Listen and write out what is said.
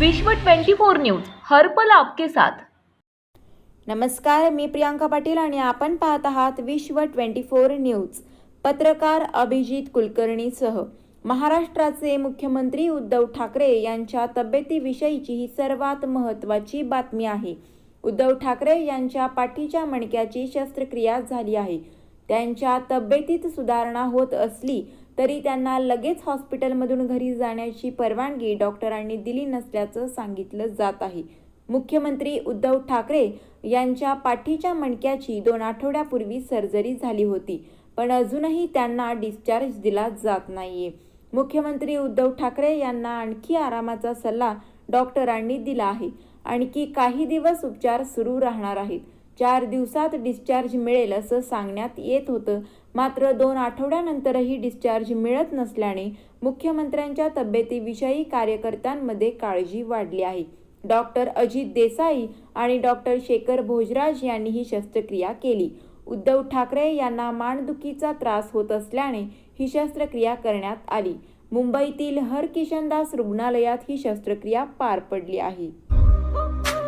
विश्व 24 न्यूज हर्पल आपके साथ. नमस्कार मी प्रियांका पाटील आणि आपण पाहत आहात विश्व ट्वेंटी फोर न्यूज. पत्रकार अभिजित कुलकर्णीसह महाराष्ट्राचे मुख्यमंत्री उद्धव ठाकरे यांच्या तब्येतीविषयीची ही सर्वात महत्त्वाची बातमी आहे. उद्धव ठाकरे यांच्या पाठीच्या मणक्याची शस्त्रक्रिया झाली आहे. त्यांच्या तब्येतीत सुधारणा होत असली तरी त्यांना लगेच हॉस्पिटलमधून घरी जाण्याची परवानगी डॉक्टरांनी दिली नसल्याचं सांगितलं जात आहे. मुख्यमंत्री उद्धव ठाकरे यांच्या पाठीच्या मणक्याची दोन आठवड्यापूर्वी सर्जरी झाली होती पण अजूनही त्यांना डिस्चार्ज दिला जात नाहीये. मुख्यमंत्री उद्धव ठाकरे यांना आणखी आरामाचा सल्ला डॉक्टरांनी दिला आहे. आणखी काही दिवस उपचार सुरू राहणार आहेत. चार दिवसात डिस्चार्ज मिळेल असं सांगण्यात येत होतं. मात्र दोन आठवड्यानंतरही डिस्चार्ज मिळत नसल्याने मुख्यमंत्र्यांच्या तब्येतीविषयी कार्यकर्त्यांमध्ये काळजी वाढली आहे. डॉक्टर अजित देसाई आणि डॉक्टर शेखर भोजराज यांनी ही शस्त्रक्रिया केली. उद्धव ठाकरे यांना मानदुखीचा त्रास होत असल्याने ही शस्त्रक्रिया करण्यात आली. मुंबईतील हरकिशनदास रुग्णालयात ही शस्त्रक्रिया पार पडली आहे.